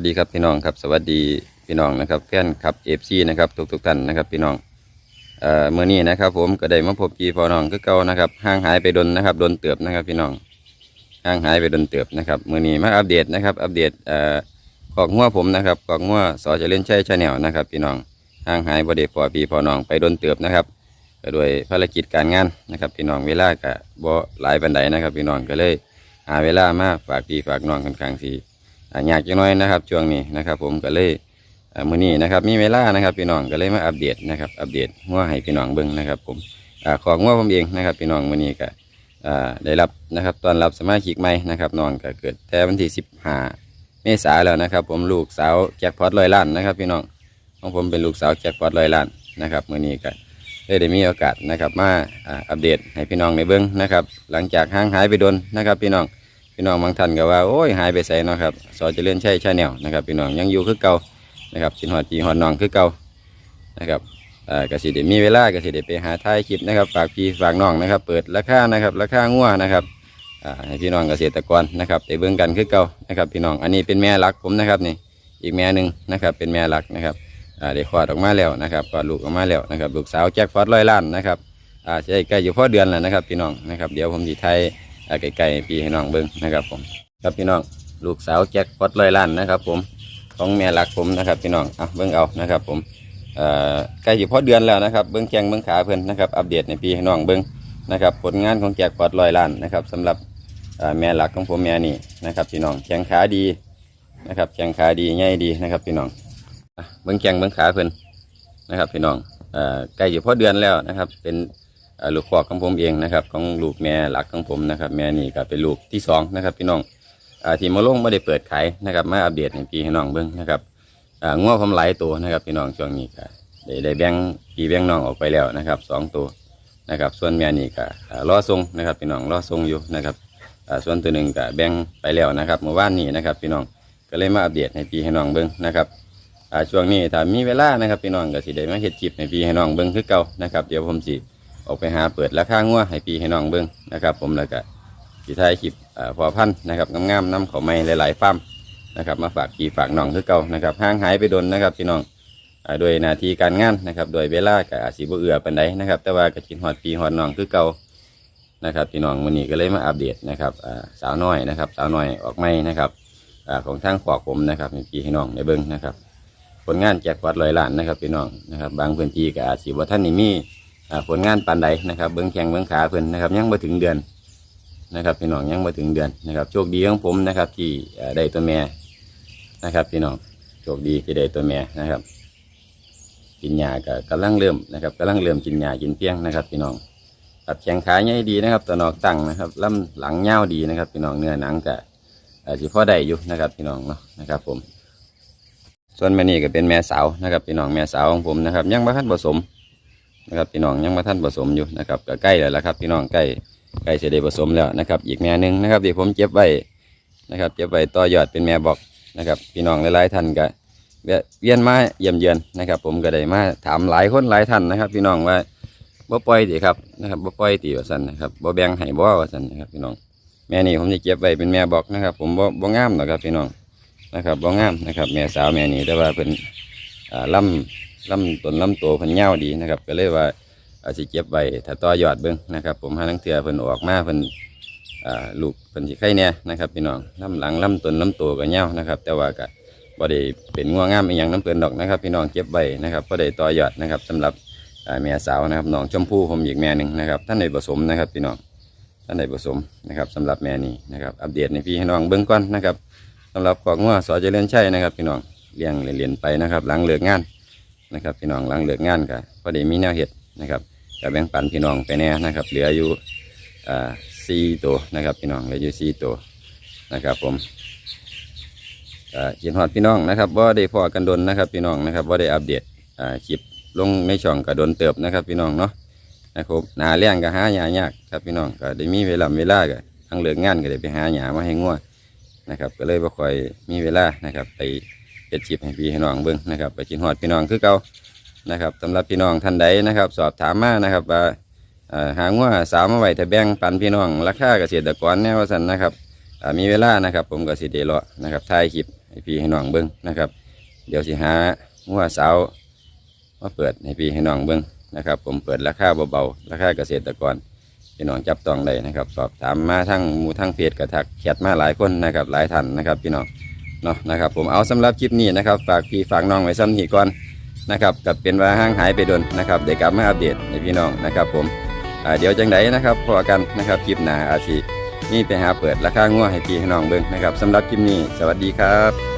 วัสดีครับพี่น้องครับ สวัสดีพี่น้องนะครับแฟนครับเอฟซีนะครับทุกทุกๆท่านนะครับพี่น้องเอ่อเมื่อนี้นะครับ ผมก็ได้มาพบพี่พอน้องคือเก่านะครับห่างหายไปดนนะครับดนเติบนะครับพี่น้องห่างหายไปดนเติบนะครับเมื่อนี้มาอัปเดตนะครับอัปเดตเอ่อของงัวผมนะครับของงัวสอเจริญชัยชาแนลนะครับ พี่น้องห่างหายบ่ได้พอพี่พอน้องไปดนเติบนะครับก็ด้วยภารกิจการงานนะครับ พี่น้องเวลาก็บ่หลายปันใดนะครับ พี่น้องก็เลยหาเวลามาฝากพี่ฝากน้องค่อนข้างสีอ่ ยากจะน้อยนะครับช่วงนี้นะครับ ผมก็เลยมื้อนี้นะครับมีเวลานะครับพี่น้องก็เลยมาอัปเดตนะครับอัปเดตงัวให้พี่น้องเบิ่งนะครับ ผมอของงัวผมเองนะครับ พี่น้องมื้อนี้ก็ได้รับนะครับตอนรับสมาชิกใหม่นะครับน้องก็เกิดแต่วันที่15เมษาแล้วนะครับ ผมลูกสาวแจ็คพอตร้อยล้านนะครับ พี่น้องของผมเป็นลูกสาวแจ็คพอตร้อยล้านนะครับมื้อนี้ก็ได้ได้มีโอกาสนะครับมาอัปเดตให้พี่น้องได้เบิ่งนะครับ หลังจากห่างหายไปโดนนะครับ พี่น้อง พี่น้องบางท่านก็ว่าโอ้ยหายไปใส่นะครับสอเจริญชัยชาแนลนะครับพี่น้องยังอยู่คือเก่านะครับชินหอดจีหอดน้องคือเก่านะครับเกสิเดมีเวลากสิเดไปหาท้ายคลิปนะครับฝากพี่ฝากน้องนะครับ เปิดราคานะครับราคางัวนะครับให้พี่น้องเกษตรกรนะครับได้เบิ่งกันคือเก่านะครับ พี่น้องอันนี้เป็นแม่หลักผมนะครับนี่อีกแม่หนึ่งนะครับ เป็นแม่หลักนะครับอ่าได้คลอดออกมาแล้วนะครับคลอดลูกออกมาแล้วนะครับลูกสาวแจ็คฟอตร้อยล้านนะครับอ่าใช่ใกล้อยู่พอเดือนแล้วนะครับ พี่น้องนะครับ เดี๋ยวผมดีไทย ไกลๆพี่ให้น้องเบิ้งนะครับผมครับพี่น้องลูกสาวแจ็คพอตร้อยล้านนะครับผมของแม่หลักผมนะครับพี่น้องอะเบิ้งเอานะครับผมเอ่อใกล้อยู่พอเดือนแล้วนะครับเบิ้งแข้งเบิ้งขาเพิ่นนะครับอัปเดตในพี่ให้น้องเบิ้งนะครับผลงานของแจ็คพอตร้อยล้านนะครับสำหรับแม่หลักของผมแม่นี่นะครับพี่น้องแข้งขาดีนะครับแข้งขาดีใหญ่ดีนะครับพี่น้องเบิ้งแข้งเบิ้งขาเพิ่นนะครับพี่น้องเอ่อใกล้อยู่พอเดือนแล้วนะครับเป็น ลูกคอกของผมเองนะครับ ของลูกแม่หลักของผมนะครับ แม่นี่ก็เป็นลูกที่สองนะครับพี่น้องอที่มาลงไม่ได้เปิดขายนะครับมาอัปเดตในปีให้น้องเบิ้งนะครับง้อผมหลายตัวนะครับพี่น้องช่วงนี้ก็ได้ได้แบ่งพี่แบ่งน้องออกไปแล้วนะครับสองตัวนะครับส่วนแม่นี่ก็อ่อทรงนะครับพี่น้องรอทรงอยู่นะครับส่วนตัวหนึ่งก็แบ่งไปแล้วนะครับเมื่อวานนี้นะครับพี่น้องก็เลยมาอัปเดตให้พี่ให้น้องเบิ้งนะครับช่วงนี้ถ้ามีเวลานะครับพี่น้องก็สิได้มาเฮ็ดคลิปให้พี่ให้น้องเบิ้งคือเก่านะครับเดี๋ยวผมสิ ออกไปหาเปิดราคางัวให้พี่ให้น้องเบิ้งนะครับ ผมแล้วก็พี่ท้ายคลิปเอ่อพอพันนะครับงามๆน้ำเขาไม่หลายๆฟาร์มนะครับ มาฝากพี่ฝากน้องคือเก่านะครับห่างหายไปโดนนะครับพี่น้องโดยนาทีการงานนะครับโดยเวลากับอาชีพเอือปันใดนะครับ แต่ว่าก็กินหอดปีหอดน้องคือเก่านะครับพี่น้องวันนี้ก็เลยมาอัปเดตนะครับสาวน้อยนะครับ สาวน้อยออกไม่นะครับของทางขวากผมนะครับพี่ให้น้องได้เบิ้งนะครับผลงานแจกวัดลอยล้านนะครับพี่น้องนะครับ บางพื้นที่ก็อาจสิว่าท่านนี่มี ผลงานปานใดนะครับเบื้องแข้งเบื้องขาเพิ่นนะครับยังมาถึงเดือนนะครับพี่น้องยังมาถึงเดือนนะครับโชคดีของผมนะครับ ที่ได้ตัวแม่นะครับ พี่น้องโชคดีที่ได้ตัวแม่นะครับ กินยาก็กำลังเริ่มนะครับกำลังเริ่มกินยากินเพียงนะครับ พี่น้องตัดแข้งขาใหญ่ดีนะครับตัวนอกตั้งนะครับลำหลังเงาดีนะครับ พี่น้องเนื้อหนังก็เอ่อสิพอได้อยู่นะครับ พี่น้องเนาะนะครับ ผม ส่วนแม่นี่ก็เป็นแม่สาวนะครับ พี่น้องแม่สาวของผมนะครับ ยังไม่ทันผสม นะครับพี่น้องยังมาท่านผสมอยู่นะครับก็ใกล้แล้วละครับพี่น้องใกล้ใกล้จะได้ผสมแล้วนะครับ อีกแม่หนึ่งนะครับที่ผมเก็บไว้นะครับเก็บไว้ต่อยอดเป็นแม่บอกนะครับ พี่น้องหลายๆท่านก็เวียนมาเยี่ยมเยือนนะครับ ผมก็ได้มาถามหลายคนหลายท่านนะครับ พี่น้องว่าบ่ปล่อยติครับนะครับบ่ปล่อยติว่าซั่นนะครับบ่แบ่งให้บ่ว่าซั่นนะครับ พี่น้องแม่นี่ผมจะเก็บไว้เป็นแม่บอกนะครับ ผมบ่บ่งามหรอกครับ พี่น้องนะครับบ่งามนะครับ แม่สาวแม่นี่แต่ว่าเป็นอ่าล่ำ ลำต้นลำตัวเพิ่นยาดีนะครับ ก็เลยว่าอาจสิเก็บไว้ถ้าต่อยอดเบิ่งนะครับ ผมหาลังเทือเพิ่นออกมาเพิ่นลูกเพิ่นสิไข่เนี่ยนะครับพี่น้องลำหลังลำต้นลำตัวก็ยานะครับ แต่ว่าก็บ่ได้เป็นงัวงามอีหยังน้ำเพิ่นดอกนะครับ พี่น้องเก็บไว้นะครับบ่ได้ต่อยอดนะครับสำหรับแม่สาวนะครับน้องชมพู่ผมอีกแม่หนึ่งนะครับท่านได้ผสมนะครับพี่น้องท่านได้ผสมนะครับสำหรับแม่นี้นะครับอัปเดตในพี่ให้น้องเบิ่งก่อนนะครับสำหรับของงัวสอเจริญชัยนะครับ พี่น้องเลี้ยงเรียนไปนะครับ หลังเลิกงาน นะครับพี่น้องหลังเลิกงานก็พอดีมีแนวเห็ดนะครับก็แบ่งปันพี่น้องไปแน่นะครับ เหลืออยู่อ่าสี่ตัวนะครับ พี่น้องเหลืออยู่สี่ตัวนะครับ ผมเขียนหอดพี่น้องนะครับว่าได้พอกันดนนะครับ พี่น้องนะครับว่าได้อัปเดตคลิปลงในช่องกระดนเติบนะครับ พี่น้องเนาะนะครับหนาเลี้ยงก็หาหยายากครับพี่น้องก็ได้มีเวลาเวลาก็ทั้งเลิกงานก็ได้ไปหาหยามาให้งัวนะครับ ก็เลยบ่ค่อยมีเวลานะครับไป เฮ็ดชิปให้พี่ให้น้องเบิ่งนะครับไปกินฮอดพี่น้องคือเก่านะครับสำหรับพี่น้องท่านใดนะครับ สอบถามมานะครับว่าหางัวสาวมาไว้แต่แบ่งปันพี่น้องราคาเกษตรกรแน่วสันนะครับมีเวลานะครับ ผมก็สิเดลาะนะครับถ่ายคลิปให้พี่ให้น้องเบิ้งนะครับ เดี๋ยวสิหางัวสาวมาเปิดให้พี่ให้น้องเบิ้งนะครับ ผมเปิดราคาเบาๆราคาเกษตรกรพี่น้องจับต้องได้นะครับ สอบถามมาทั้งหมู่ทั้งเพจกระทักแชทมาหลายคนนะครับ หลายท่านนะครับ พี่น้อง เนาะนะครับผมเอาสำหรับคลิปนี้นะครับฝากพี่ฝากน้องไว้ซ้ำนี้ก่อนนะครับกับเป็นว่าห้างหายไปโดนนะครับเดี๋ยวกลับมาอัปเดตให้พี่น้องนะครับผมเดี๋ยวจังไดนะครับพอกันนะครับคลิปหน้าอาชีนี่ไปหาเปิดราคางัวให้พี่ให้น้องเบิ้งนะครับสำหรับคลิปนี้ สวัสดีครับ